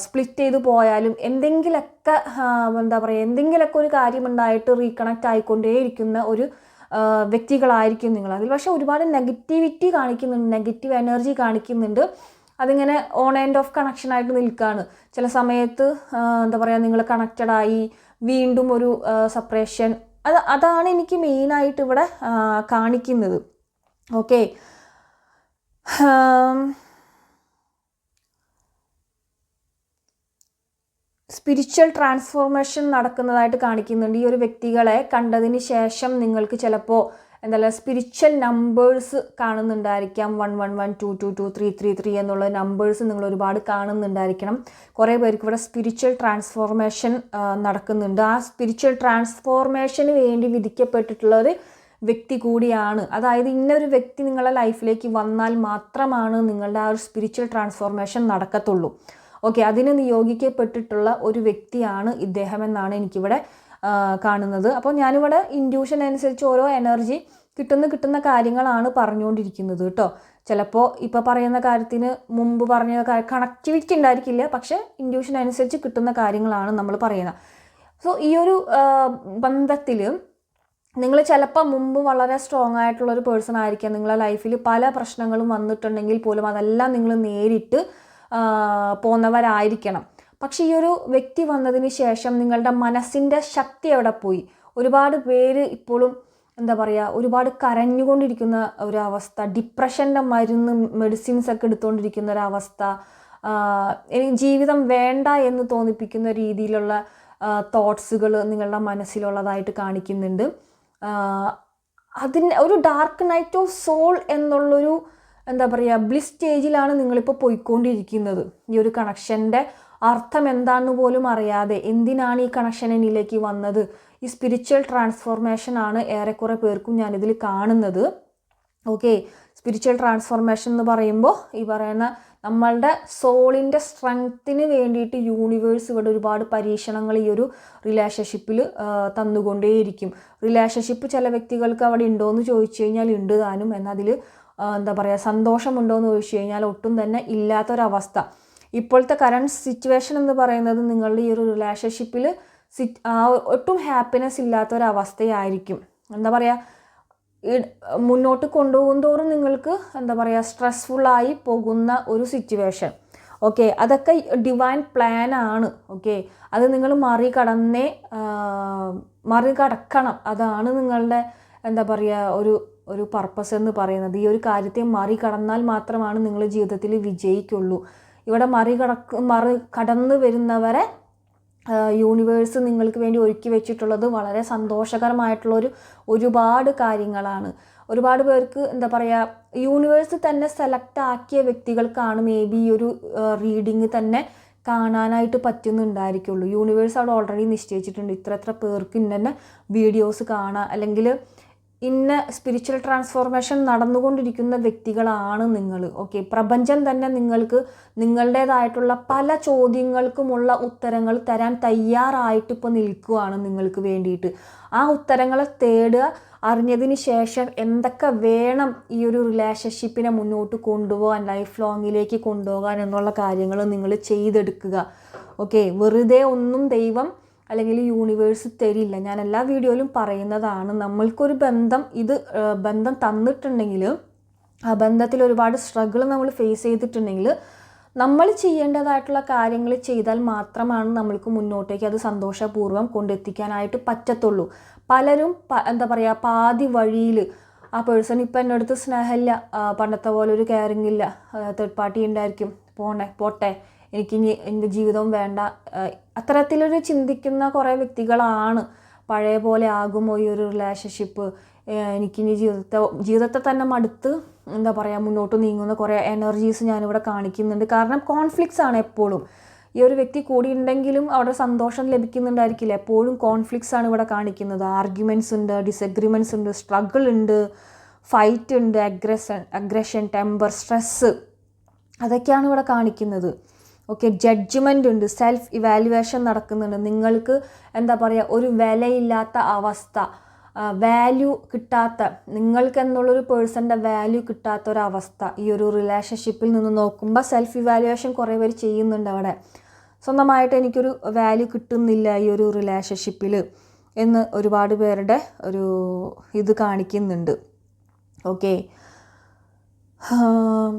സ്പ്ലിറ്റ് ചെയ്തു പോയാലും എന്തെങ്കിലുമൊക്കെ എന്താ പറയുക എന്തെങ്കിലുമൊക്കെ ഒരു കാര്യമുണ്ടായിട്ട് റീകണക്റ്റ് ആയിക്കൊണ്ടേയിരിക്കുന്ന ഒരു വ്യക്തികളായിരിക്കും നിങ്ങൾ അതിൽ. പക്ഷേ ഒരുപാട് നെഗറ്റിവിറ്റി കാണിക്കുന്നുണ്ട് നെഗറ്റീവ് എനർജി കാണിക്കുന്നുണ്ട്. അതിങ്ങനെ ഓൺ ആൻഡ് ഓഫ് കണക്ഷനായിട്ട് നിൽക്കുകയാണ് ചില സമയത്ത് എന്താ പറയുക നിങ്ങൾ കണക്റ്റഡ് ആയി വീണ്ടും ഒരു സെപ്പറേഷൻ അത് അതാണ് എനിക്ക് മെയിനായിട്ട് ഇവിടെ കാണിക്കുന്നത്. ഓക്കെ സ്പിരിച്വൽ ട്രാൻസ്ഫോർമേഷൻ നടക്കുന്നതായിട്ട് കാണിക്കുന്നുണ്ട്. ഈ ഒരു വ്യക്തികളെ കണ്ടതിന് ശേഷം നിങ്ങൾക്ക് ചിലപ്പോൾ എന്താ പറയുക spiritual numbers കാണുന്നുണ്ടായിരിക്കാം. One one one two two two three three three എന്നുള്ള നമ്പേഴ്സ് നിങ്ങൾ ഒരുപാട് കാണുന്നുണ്ടായിരിക്കണം. കുറേ പേർക്ക് ഇവിടെ സ്പിരിച്വൽ ട്രാൻസ്ഫോർമേഷൻ നടക്കുന്നുണ്ട്. ആ സ്പിരിച്വൽ ട്രാൻസ്ഫോർമേഷന് വേണ്ടി വിധിക്കപ്പെട്ടിട്ടുള്ള ഒരു വ്യക്തി കൂടിയാണ്. അതായത് ഇന്നൊരു വ്യക്തി നിങ്ങളുടെ ലൈഫിലേക്ക് വന്നാൽ മാത്രമാണ് നിങ്ങളുടെ ആ ഒരു സ്പിരിച്വൽ ട്രാൻസ്ഫോർമേഷൻ നടക്കത്തുള്ളൂ. ഓക്കെ അതിന് നിയോഗിക്കപ്പെട്ടിട്ടുള്ള ഒരു വ്യക്തിയാണ് ഇദ്ദേഹം എന്നാണ് എനിക്കിവിടെ കാണുന്നത്. അപ്പോൾ ഞാനിവിടെ ഇൻഡ്യൂഷൻ അനുസരിച്ച് ഓരോ എനർജി കിട്ടുന്ന കിട്ടുന്ന കാര്യങ്ങളാണ് പറഞ്ഞുകൊണ്ടിരിക്കുന്നത് കേട്ടോ. ചിലപ്പോൾ ഇപ്പോൾ പറയുന്ന കാര്യത്തിന് മുമ്പ് പറഞ്ഞ കണക്ടിവിറ്റി ഉണ്ടായിരിക്കില്ല. പക്ഷേ ഇൻഡ്യൂഷൻ അനുസരിച്ച് കിട്ടുന്ന കാര്യങ്ങളാണ് നമ്മൾ പറയുന്നത്. സോ ഈ ഒരു ബന്ധത്തിൽ നിങ്ങൾ ചിലപ്പോൾ മുമ്പ് വളരെ സ്ട്രോങ് ആയിട്ടുള്ള ഒരു പേഴ്സൺ ആയിരിക്കാം. നിങ്ങളുടെ ലൈഫിൽ പല പ്രശ്നങ്ങളും വന്നിട്ടുണ്ടെങ്കിൽ പോലും അതെല്ലാം നിങ്ങൾ നേരിട്ട് പോന്നവരായിരിക്കണം. പക്ഷേ ഈ ഒരു വ്യക്തി വന്നതിന് ശേഷം നിങ്ങളുടെ മനസ്സിന്റെ ശക്തി അവിടെ പോയി. ഒരുപാട് പേര് ഇപ്പോഴും എന്താ പറയുക ഒരുപാട് കരഞ്ഞുകൊണ്ടിരിക്കുന്ന ഒരവസ്ഥ ഡിപ്രഷന്റെ മരുന്ന് മെഡിസിൻസ് ഒക്കെ എടുത്തുകൊണ്ടിരിക്കുന്ന ഒരവസ്ഥ എനിക്ക് ജീവിതം വേണ്ട എന്ന് തോന്നിപ്പിക്കുന്ന രീതിയിലുള്ള തോട്ട്സുകൾ നിങ്ങളുടെ മനസ്സിലുള്ളതായിട്ട് കാണിക്കുന്നുണ്ട്. അതിന് ഒരു ഡാർക്ക് നൈറ്റ് ഓഫ് സോൾ എന്നുള്ളൊരു എന്താ പറയുക ബ്ലിസ് സ്റ്റേജിലാണ് നിങ്ങളിപ്പോൾ പോയിക്കൊണ്ടിരിക്കുന്നത്. ഈ ഒരു കണക്ഷന്റെ അർത്ഥം എന്താണെന്ന് പോലും അറിയാതെ എന്തിനാണ് ഈ കണക്ഷൻ എന്നിലേക്ക് വന്നത്? ഈ സ്പിരിച്വൽ ട്രാൻസ്ഫോർമേഷൻ ആണ് ഏറെക്കുറെ പേർക്കും ഞാനിതിൽ കാണുന്നത്. ഓക്കെ സ്പിരിച്വൽ ട്രാൻസ്ഫോർമേഷൻ എന്ന് പറയുമ്പോൾ ഈ പറയുന്ന നമ്മളുടെ സോളിന്റെ സ്ട്രെങ്ത്തിന് വേണ്ടിയിട്ട് യൂണിവേഴ്സ് ഇവിടെ ഒരുപാട് പരീക്ഷണങ്ങൾ ഈ ഒരു റിലേഷൻഷിപ്പിൽ തന്നുകൊണ്ടേയിരിക്കും. റിലേഷൻഷിപ്പ് ചില വ്യക്തികൾക്ക് അവിടെ ഉണ്ടോ എന്ന് ചോദിച്ചു കഴിഞ്ഞാൽ ഉണ്ട് താനും എന്നതിൽ എന്താ പറയുക സന്തോഷമുണ്ടോ എന്ന് ചോദിച്ചു കഴിഞ്ഞാൽ ഒട്ടും തന്നെ ഇല്ലാത്തൊരവസ്ഥ. ഇപ്പോഴത്തെ കറണ്ട് സിറ്റുവേഷൻ എന്ന് പറയുന്നത് നിങ്ങളുടെ ഈ ഒരു റിലേഷൻഷിപ്പിൽ സിറ്റ് ഒട്ടും ഹാപ്പിനെസ് അവസ്ഥയായിരിക്കും. എന്താ പറയുക മുന്നോട്ട് കൊണ്ടുപോകും തോറും നിങ്ങൾക്ക് എന്താ പറയുക സ്ട്രെസ്ഫുള്ളായി പോകുന്ന ഒരു സിറ്റുവേഷൻ ഓക്കെ അതൊക്കെ ഡിവൈൻ പ്ലാൻ ആണ്. ഓക്കെ അത് നിങ്ങൾ മറികടന്നേ മറികടക്കണം. അതാണ് നിങ്ങളുടെ എന്താ പറയുക ഒരു ഒരു പർപ്പസ് എന്ന് പറയുന്നത്. ഈ ഒരു കാര്യത്തെ മറികടന്നാൽ മാത്രമാണ് നിങ്ങൾ ജീവിതത്തിൽ വിജയിക്കുള്ളൂ. ഇവിടെ മറികടക്ക് മറി കടന്നു വരുന്നവരെ യൂണിവേഴ്സ് നിങ്ങൾക്ക് വേണ്ടി ഒരുക്കി വെച്ചിട്ടുള്ളത് വളരെ സന്തോഷകരമായിട്ടുള്ളൊരു ഒരുപാട് കാര്യങ്ങളാണ്. ഒരുപാട് പേർക്ക് എന്താ പറയുക യൂണിവേഴ്സ് തന്നെ സെലക്ട് ആക്കിയ വ്യക്തികൾക്കാണ് മേ ബി ഈ ഒരു റീഡിങ് തന്നെ കാണാനായിട്ട് പറ്റുന്നുണ്ടായിരിക്കുള്ളൂ. യൂണിവേഴ്സ് അവിടെ ഓൾറെഡി നിശ്ചയിച്ചിട്ടുണ്ട്. ഇത്ര പേർക്ക് ഇന്നെ വീഡിയോസ് കാണാം. അല്ലെങ്കിൽ ഇന്ന സ്പിരിച്വൽ ട്രാൻസ്ഫോർമേഷൻ നടന്നുകൊണ്ടിരിക്കുന്ന വ്യക്തികളാണ് നിങ്ങൾ. ഓക്കെ പ്രപഞ്ചം തന്നെ നിങ്ങൾക്ക് നിങ്ങളുടേതായിട്ടുള്ള പല ചോദ്യങ്ങൾക്കുമുള്ള ഉത്തരങ്ങൾ തരാൻ തയ്യാറായിട്ട് ഇപ്പോൾ നിൽക്കുകയാണ് നിങ്ങൾക്ക് വേണ്ടിയിട്ട്. ആ ഉത്തരങ്ങളെ തേടുക അറിഞ്ഞതിന് ശേഷം എന്തൊക്കെ വേണം ഈ ഒരു റിലേഷൻഷിപ്പിനെ മുന്നോട്ട് കൊണ്ടുപോകാൻ ലൈഫ് ലോങ്ങിലേക്ക് കൊണ്ടുപോകാൻ എന്നുള്ള കാര്യങ്ങൾ നിങ്ങൾ ചെയ്തെടുക്കുക. ഓക്കെ വെറുതെ ഒന്നും ദൈവം അല്ലെങ്കിൽ യൂണിവേഴ്സ് തരില്ല. ഞാൻ എല്ലാ വീഡിയോയിലും പറയുന്നതാണ്. നമ്മൾക്കൊരു ബന്ധം ഇത് ബന്ധം തന്നിട്ടുണ്ടെങ്കിൽ ആ ബന്ധത്തിൽ ഒരുപാട് സ്ട്രഗിൾ നമ്മൾ ഫേസ് ചെയ്തിട്ടുണ്ടെങ്കിൽ നമ്മൾ ചെയ്യേണ്ടതായിട്ടുള്ള കാര്യങ്ങൾ ചെയ്താൽ മാത്രമാണ് നമ്മൾക്ക് മുന്നോട്ടേക്ക് അത് സന്തോഷപൂർവം കൊണ്ടെത്തിക്കാനായിട്ട് പറ്റത്തുള്ളൂ. പലരും എന്താ പറയുക പാതി വഴിയിൽ ആ പേഴ്സൺ ഇപ്പം എന്റെ അടുത്ത് സ്നേഹമില്ല പണ്ടത്തെ പോലെ ഒരു കെയറിങ് ഇല്ല തേർഡ് പാർട്ടി ഉണ്ടായിരിക്കും പോണേ പോട്ടെ എനിക്കിനി എന്റെ ജീവിതം വേണ്ട. അത്തരത്തിലൊരു ചിന്തിക്കുന്ന കുറേ വ്യക്തികളാണ്. പഴയ പോലെ ആകുമോ ഈ ഒരു റിലേഷൻഷിപ്പ് എനിക്കിനി ജീവിതത്തെ ജീവിതത്തെ തന്നെ മടുത്ത് എന്താ പറയുക മുന്നോട്ട് നീങ്ങുന്ന കുറേ എനർജീസ് ഞാനിവിടെ കാണിക്കുന്നുണ്ട്. കാരണം കോൺഫ്ലിക്ട്സ് ആണ് എപ്പോഴും. ഈ ഒരു വ്യക്തി കൂടി ഉണ്ടെങ്കിലും അവിടെ സന്തോഷം ലഭിക്കുന്നുണ്ടായിരിക്കില്ല. എപ്പോഴും കോൺഫ്ലിക്ട്സ് ആണ് ഇവിടെ കാണിക്കുന്നത്. ആർഗ്യുമെന്റ്സ് ഉണ്ട് ഡിസഗ്രിമെന്റ്സ് ഉണ്ട് സ്ട്രഗിൾ ഉണ്ട് ഫൈറ്റ് ഉണ്ട് അഗ്രഷൻ അഗ്രഷൻ ടെമ്പർ സ്ട്രെസ്സ് അതൊക്കെയാണ് ഇവിടെ കാണിക്കുന്നത്. ഓക്കെ ജഡ്ജ്മെന്റ് ഉണ്ട് സെൽഫ് ഇവാലുവേഷൻ നടക്കുന്നുണ്ട്. നിങ്ങൾക്ക് എന്താ പറയുക ഒരു വിലയില്ലാത്ത അവസ്ഥ വാല്യൂ കിട്ടാത്ത നിങ്ങൾക്ക് എന്നുള്ളൊരു പേഴ്സന്റെ വാല്യൂ കിട്ടാത്ത ഒരവസ്ഥ ഈ ഒരു റിലേഷൻഷിപ്പിൽ നിന്ന് നോക്കുമ്പോൾ സെൽഫ് ഇവാലുവേഷൻ കുറേ പേര് ചെയ്യുന്നുണ്ട് അവിടെ. സ്വന്തമായിട്ട് എനിക്കൊരു വാല്യൂ കിട്ടുന്നില്ല ഈ ഒരു റിലേഷൻഷിപ്പിൽ എന്ന് ഒരുപാട് പേരുടെ ഒരു ഇത് കാണിക്കുന്നുണ്ട്. Okay.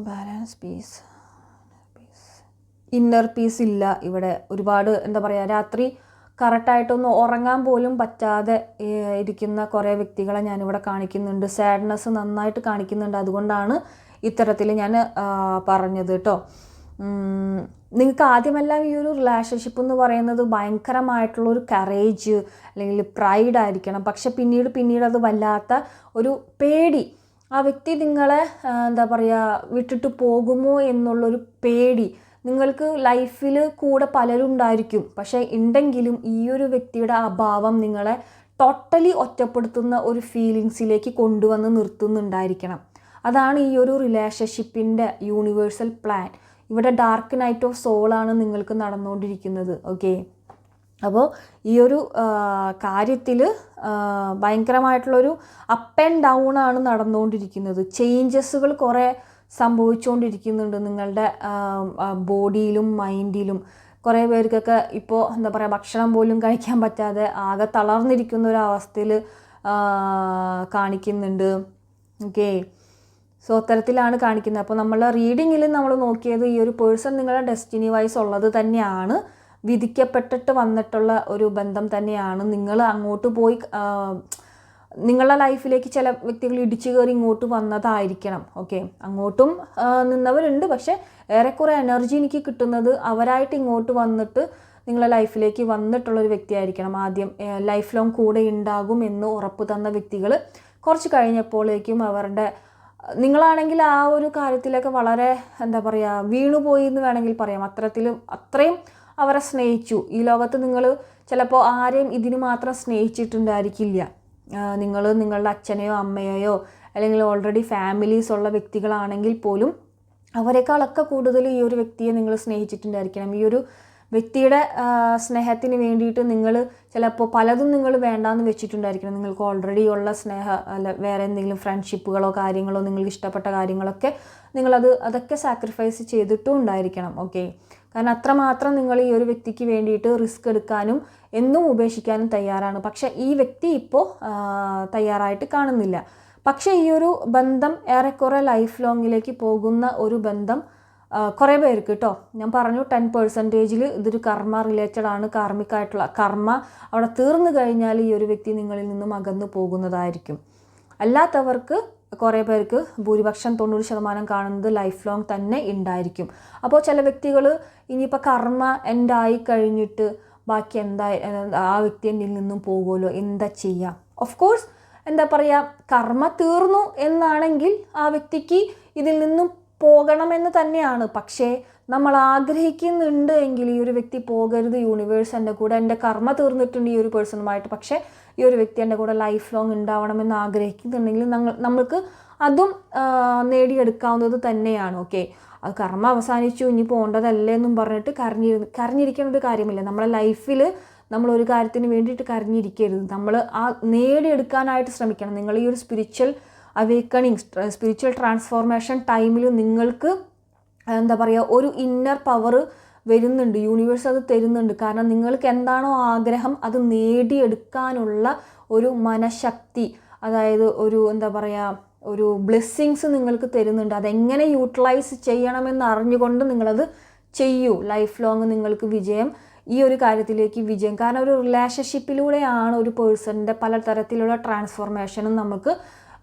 Balance peace inner peace ഇല്ല. ഇവിടെ ഒരുപാട് എന്താ പറയുക രാത്രി കറക്റ്റായിട്ടൊന്ന് ഉറങ്ങാൻ പോലും പറ്റാതെ ഇരിക്കുന്ന കുറേ വ്യക്തികളെ ഞാനിവിടെ കാണിക്കുന്നുണ്ട്. സാഡ്നെസ് നന്നായിട്ട് കാണിക്കുന്നുണ്ട്. അതുകൊണ്ടാണ് ഇത്തരത്തിൽ ഞാൻ പറഞ്ഞത് കേട്ടോ. നിങ്ങൾക്ക് ആദ്യമെല്ലാം ഈ ഒരു റിലേഷൻഷിപ്പ് എന്ന് പറയുന്നത് ഭയങ്കരമായിട്ടുള്ള ഒരു കറേജ് അല്ലെങ്കിൽ പ്രൈഡ് ആയിരിക്കണം. പക്ഷെ പിന്നീട് പിന്നീട് അത് വല്ലാത്ത ഒരു പേടി. ആ വ്യക്തി നിങ്ങളെ എന്താ പറയുക വിട്ടിട്ട് പോകുമോ എന്നുള്ളൊരു പേടി നിങ്ങൾക്ക് ലൈഫിൽ കൂടെ പലരും ഉണ്ടായിരിക്കും. പക്ഷേ ഉണ്ടെങ്കിലും ഈ ഒരു വ്യക്തിയുടെ അഭാവം നിങ്ങളെ ടോട്ടലി ഒറ്റപ്പെടുത്തുന്ന ഒരു ഫീലിങ്സിലേക്ക് കൊണ്ടുവന്ന് നിർത്തുന്നുണ്ടായിരിക്കണം. അതാണ് ഈ ഒരു റിലേഷൻഷിപ്പിന്റെ യൂണിവേഴ്സൽ പ്ലാൻ ഇവിടെ ഡാർക്ക് നൈറ്റ് ഓഫ് സോളാണ് നിങ്ങൾക്ക് നടന്നുകൊണ്ടിരിക്കുന്നത്. ഓക്കെ അപ്പോൾ ഈ ഒരു കാര്യത്തിൽ ഭയങ്കരമായിട്ടുള്ളൊരു അപ്പ് ആൻഡ് ഡൗൺ ആണ് നടന്നുകൊണ്ടിരിക്കുന്നത്. ചേഞ്ചസുകൾ കുറേ സംഭവിച്ചുകൊണ്ടിരിക്കുന്നുണ്ട് നിങ്ങളുടെ ബോഡിയിലും മൈൻഡിലും. കുറേ പേർക്കൊക്കെ ഇപ്പോൾ എന്താ പറയുക ഭക്ഷണം പോലും കഴിക്കാൻ പറ്റാതെ ആകെ തളർന്നിരിക്കുന്ന ഒരു അവസ്ഥയിൽ കാണിക്കുന്നുണ്ട്. ഓക്കേ. സോ അത്തരത്തിലാണ് കാണിക്കുന്നത്. അപ്പോൾ നമ്മൾ റീഡിങ്ങിൽ നമ്മൾ നോക്കിയത് ഈ ഒരു പേഴ്സൺ നിങ്ങളുടെ ഡെസ്റ്റിനി വൈസ് ഉള്ളത് തന്നെയാണ്. വിധിക്കപ്പെട്ടിട്ട് വന്നിട്ടുള്ള ഒരു ബന്ധം തന്നെയാണ്. നിങ്ങൾ അങ്ങോട്ട് പോയി നിങ്ങളുടെ ലൈഫിലേക്ക് ചില വ്യക്തികൾ ഇടിച്ചു കയറി ഇങ്ങോട്ട് വന്നതായിരിക്കണം ഓക്കെ അങ്ങോട്ടും നിന്നവരുണ്ട് പക്ഷേ ഏറെക്കുറെ എനർജി എനിക്ക് കിട്ടുന്നത് അവരായിട്ട് ഇങ്ങോട്ട് വന്നിട്ട് നിങ്ങളുടെ ലൈഫിലേക്ക് വന്നിട്ടുള്ളൊരു വ്യക്തിയായിരിക്കണം. ആദ്യം ലൈഫ് ലോങ് കൂടെ ഉണ്ടാകും എന്ന് ഉറപ്പ് തന്ന വ്യക്തികൾ കുറച്ച് കഴിഞ്ഞപ്പോഴേക്കും അവരുടെ നിങ്ങളാണെങ്കിൽ ആ ഒരു കാര്യത്തിലൊക്കെ വളരെ എന്താ പറയുക വീണുപോയി എന്ന് വേണമെങ്കിൽ പറയാം. അത്തരത്തിൽ അത്രയും അവരെ സ്നേഹിച്ചു. ഈ ലോകത്ത് നിങ്ങൾ ചിലപ്പോൾ ആരെയും ഇതിന് മാത്രം സ്നേഹിച്ചിട്ടുണ്ടായിരിക്കില്ല. നിങ്ങൾ നിങ്ങളുടെ അച്ഛനെയോ അമ്മയെയോ അല്ലെങ്കിൽ ഓൾറെഡി ഫാമിലീസ് ഉള്ള വ്യക്തികളാണെങ്കിൽ പോലും അവരെക്കാളൊക്കെ കൂടുതൽ ഈ ഒരു വ്യക്തിയെ നിങ്ങൾ സ്നേഹിച്ചിട്ടുണ്ടായിരിക്കണം. ഈ ഒരു വ്യക്തിയുടെ സ്നേഹത്തിന് വേണ്ടിയിട്ട് നിങ്ങൾ ചിലപ്പോൾ പലതും നിങ്ങൾ വേണ്ടാന്ന് വെച്ചിട്ടുണ്ടായിരിക്കണം. നിങ്ങൾക്ക് ഓൾറെഡി ഉള്ള സ്നേഹ അല്ല വേറെ എന്തെങ്കിലും ഫ്രണ്ട്ഷിപ്പുകളോ കാര്യങ്ങളോ നിങ്ങൾക്ക് ഇഷ്ടപ്പെട്ട കാര്യങ്ങളൊക്കെ നിങ്ങളത് അതൊക്കെ സാക്രിഫൈസ് ചെയ്തിട്ടും ഉണ്ടായിരിക്കണം. ഓക്കെ കാരണം അത്രമാത്രം നിങ്ങൾ ഈ ഒരു വ്യക്തിക്ക് വേണ്ടിയിട്ട് റിസ്ക് എടുക്കാനും എന്നും ഉപേക്ഷിക്കാനും തയ്യാറാണ്. പക്ഷെ ഈ വ്യക്തി ഇപ്പോൾ തയ്യാറായിട്ട് കാണുന്നില്ല. പക്ഷേ ഈ ഒരു ബന്ധം ഏറെക്കുറെ ലൈഫ് ലോങ്ങിലേക്ക് പോകുന്ന ഒരു ബന്ധം കുറേ പേർക്ക് കേട്ടോ ഞാൻ പറഞ്ഞു ടെൻ പെർസെന്റേജിൽ ഇതൊരു കർമ്മ റിലേറ്റഡ് ആണ്. കാർമ്മികമായിട്ടുള്ള കർമ്മ അവിടെ തീർന്നു കഴിഞ്ഞാൽ ഈ ഒരു വ്യക്തി നിങ്ങളിൽ നിന്നും അകന്നു പോകുന്നതായിരിക്കും. അല്ലാത്തവർക്ക് കുറേ പേർക്ക് ഭൂരിപക്ഷം തൊണ്ണൂറ് ശതമാനം കാണുന്നത് ലൈഫ് ലോങ് തന്നെ ഉണ്ടായിരിക്കും അപ്പോൾ ചില വ്യക്തികൾ ഇനിയിപ്പോൾ കർമ്മ എൻഡായി കഴിഞ്ഞിട്ട് ബാക്കി എന്താ ആ വ്യക്തി എന്നിൽ നിന്നും പോകുമല്ലോ എന്താ ചെയ്യാം? ഓഫ് കോഴ്സ് എന്താ പറയുക കർമ്മ തീർന്നു എന്നാണെങ്കിൽ ആ വ്യക്തിക്ക് ഇതിൽ നിന്നും പോകണമെന്ന് തന്നെയാണ്. പക്ഷേ നമ്മൾ ആഗ്രഹിക്കുന്നുണ്ട് എങ്കിൽ ഈ ഒരു വ്യക്തി പോകരുത് യൂണിവേഴ്സ് എന്റെ കൂടെ എന്റെ കർമ്മ തീർന്നിട്ടുണ്ട് ഈ ഒരു പേഴ്സണുമായിട്ട് പക്ഷേ ഈ ഒരു വ്യക്തി എന്റെ കൂടെ ലൈഫ് ലോങ് ഉണ്ടാവണമെന്ന് ആഗ്രഹിക്കുന്നുണ്ടെങ്കിൽ നമ്മൾക്ക് അതും നേടിയെടുക്കാവുന്നത് തന്നെയാണ് ഓക്കെ അത് കർമ്മം അവസാനിച്ചു ഇനി പോകേണ്ടതല്ലേ എന്നും പറഞ്ഞിട്ട് കരഞ്ഞി കരഞ്ഞിരിക്കേണ്ട ഒരു കാര്യമില്ല. നമ്മളെ ലൈഫിൽ നമ്മൾ ഒരു കാര്യത്തിന് വേണ്ടിയിട്ട് കരഞ്ഞിരിക്കരുത്. നമ്മൾ ആ നേടിയെടുക്കാനായിട്ട് ശ്രമിക്കണം. നിങ്ങൾ ഈ ഒരു സ്പിരിച്വൽ അവേക്കണിങ് സ്പിരിച്വൽ ട്രാൻസ്ഫോർമേഷൻ ടൈമിൽ നിങ്ങൾക്ക് എന്താ പറയുക ഒരു ഇന്നർ പവർ വരുന്നുണ്ട്. യൂണിവേഴ്സ് അത് തരുന്നുണ്ട്. കാരണം നിങ്ങൾക്ക് എന്താണോ ആഗ്രഹം അത് നേടിയെടുക്കാനുള്ള ഒരു മനഃശക്തി അതായത് ഒരു എന്താ പറയുക ഒരു ബ്ലെസ്സിങ്സ് നിങ്ങൾക്ക് തരുന്നുണ്ട്. അതെങ്ങനെ യൂട്ടിലൈസ് ചെയ്യണമെന്ന് അറിഞ്ഞുകൊണ്ട് നിങ്ങളത് ചെയ്യൂ. ലൈഫ് ലോങ് നിങ്ങൾക്ക് വിജയം ഈ ഒരു കാര്യത്തിലേക്ക് വിജയം. കാരണം ഒരു റിലേഷൻഷിപ്പിലൂടെയാണ് ഒരു പേഴ്സണിന്റെ പല തരത്തിലുള്ള ട്രാൻസ്ഫോർമേഷനും നമുക്ക്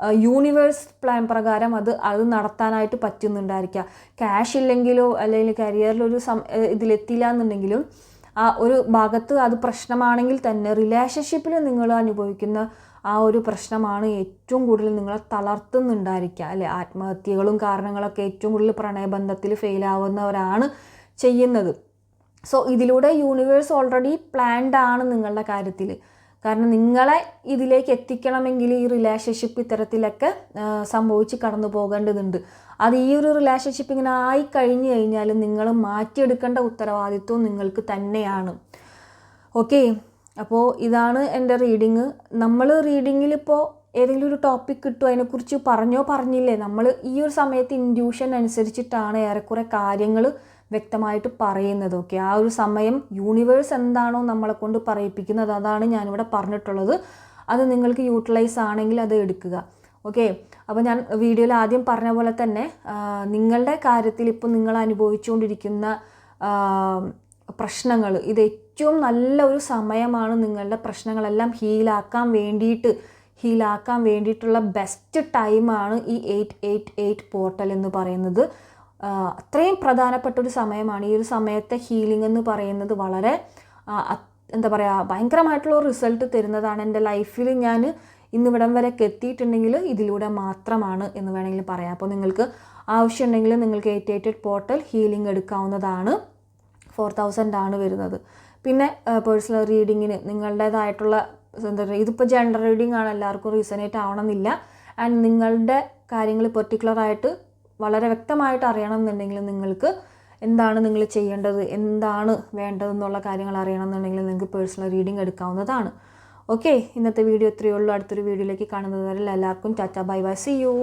യൂണിവേഴ്സ് പ്ലാൻ പ്രകാരം അത് അത് നടത്താനായിട്ട് പറ്റുന്നുണ്ടായിരിക്കുക ക്യാഷ് ഇല്ലെങ്കിലോ അല്ലെങ്കിൽ കരിയറിലൊരു സം ഇതിലെത്തില്ല എന്നുണ്ടെങ്കിലും ആ ഒരു ഭാഗത്ത് അത് പ്രശ്നമാണെങ്കിൽ തന്നെ റിലേഷൻഷിപ്പിൽ നിങ്ങൾ അനുഭവിക്കുന്ന ആ ഒരു പ്രശ്നമാണ് ഏറ്റവും കൂടുതൽ നിങ്ങളെ തളർത്തുന്നുണ്ടായിരിക്കുക. അല്ലെ? ആത്മഹത്യകളും കാരണങ്ങളൊക്കെ ഏറ്റവും കൂടുതൽ പ്രണയബന്ധത്തിൽ ഫെയിലാവുന്നവരാണ് ചെയ്യുന്നത്. സോ ഇതിലൂടെ യൂണിവേഴ്സ് ഓൾറെഡി പ്ലാൻഡ് ആണ് നിങ്ങളുടെ കാര്യത്തിൽ കാരണം നിങ്ങളെ ഇതിലേക്ക് എത്തിക്കണമെങ്കിൽ ഈ റിലേഷൻഷിപ്പ് ഇത്തരത്തിലൊക്കെ സംഭവിച്ച് കടന്നു പോകേണ്ടതുണ്ട്. അത് ഈ ഒരു റിലേഷൻഷിപ്പ് ഇങ്ങനെ ആയി കഴിഞ്ഞു കഴിഞ്ഞാൽ നിങ്ങൾ മാറ്റിയെടുക്കേണ്ട ഉത്തരവാദിത്വം നിങ്ങൾക്ക് തന്നെയാണ്. ഓക്കെ അപ്പോൾ ഇതാണ് എന്റെ റീഡിങ് നമ്മൾ റീഡിങ്ങിൽ ഇപ്പോൾ ഏതെങ്കിലും ഒരു ടോപ്പിക് കിട്ടുമോ അതിനെക്കുറിച്ച് പറഞ്ഞോ പറഞ്ഞില്ലേ? നമ്മൾ ഈ ഒരു സമയത്ത് ഇൻഡ്യൂഷൻ അനുസരിച്ചിട്ടാണ് ഏറെക്കുറെ കാര്യങ്ങൾ വ്യക്തമായിട്ട് പറയുന്നതൊക്കെ. ആ ഒരു സമയം യൂണിവേഴ്സ് എന്താണോ നമ്മളെ കൊണ്ട് പറയിപ്പിക്കുന്നത് അതാണ് ഞാനിവിടെ പറഞ്ഞിട്ടുള്ളത്. അത് നിങ്ങൾക്ക് യൂട്ടിലൈസ് ആണെങ്കിൽ അത് എടുക്കുക. ഓക്കെ അപ്പോൾ ഞാൻ വീഡിയോയിൽ ആദ്യം പറഞ്ഞ പോലെ തന്നെ നിങ്ങളുടെ കാര്യത്തിൽ ഇപ്പോൾ നിങ്ങൾ അനുഭവിച്ചുകൊണ്ടിരിക്കുന്ന പ്രശ്നങ്ങൾ ഇത് ഏറ്റവും നല്ല ഒരു സമയമാണ് നിങ്ങളുടെ പ്രശ്നങ്ങളെല്ലാം ഹീലാക്കാൻ വേണ്ടിയിട്ട് ഹീലാക്കാൻ വേണ്ടിയിട്ടുള്ള ബെസ്റ്റ് ടൈമാണ് ഈ എയ്റ്റ് എയ്റ്റ് എയ്റ്റ് പോർട്ടൽ എന്ന് പറയുന്നത്. അത്രയും പ്രധാനപ്പെട്ട ഒരു സമയമാണ്. ഈ ഒരു സമയത്തെ ഹീലിംഗ് എന്ന് പറയുന്നത് വളരെ എന്താ പറയുക ഭയങ്കരമായിട്ടുള്ള റിസൾട്ട് തരുന്നതാണ് എന്റെ ലൈഫിൽ ഞാൻ ഇന്നിവിടം വരെ എത്തിയിട്ടുണ്ടെങ്കിൽ ഇതിലൂടെ മാത്രമാണ് എന്ന് വേണമെങ്കിൽ പറയാം. അപ്പോൾ നിങ്ങൾക്ക് ആവശ്യമുണ്ടെങ്കിൽ നിങ്ങൾക്ക് എയ്റ്റ് എയ്റ്റഡ് പോർട്ടൽ ഹീലിംഗ് എടുക്കാവുന്നതാണ്. ഫോർ തൗസൻഡ് ആണ് വരുന്നത്. പിന്നെ പേഴ്സണൽ റീഡിങ്ങിന് നിങ്ങളുടേതായിട്ടുള്ള എന്താ പറയുക ഇതിപ്പോൾ ജെൻഡർ റീഡിംഗ് ആണ് എല്ലാവർക്കും റീസണേറ്റ് ആവണമെന്നില്ല. ആൻഡ് നിങ്ങളുടെ കാര്യങ്ങൾ പെർട്ടിക്കുലറായിട്ട് വളരെ വ്യക്തമായിട്ട് അറിയണം എന്നുണ്ടെങ്കിൽ നിങ്ങൾക്ക് എന്താണ് നിങ്ങൾ ചെയ്യേണ്ടത് എന്താണ് വേണ്ടതെന്നുള്ള കാര്യങ്ങൾ അറിയണം എന്നുണ്ടെങ്കിൽ നിങ്ങൾക്ക് പേഴ്സണൽ റീഡിംഗ് എടുക്കാവുന്നതാണ്. ഓക്കെ ഇന്നത്തെ വീഡിയോ ഇത്രയേ ഉള്ളൂ. അടുത്തൊരു വീഡിയോയിലേക്ക് കാണുന്നത് വരെ എല്ലാവർക്കും tata bye bye. See you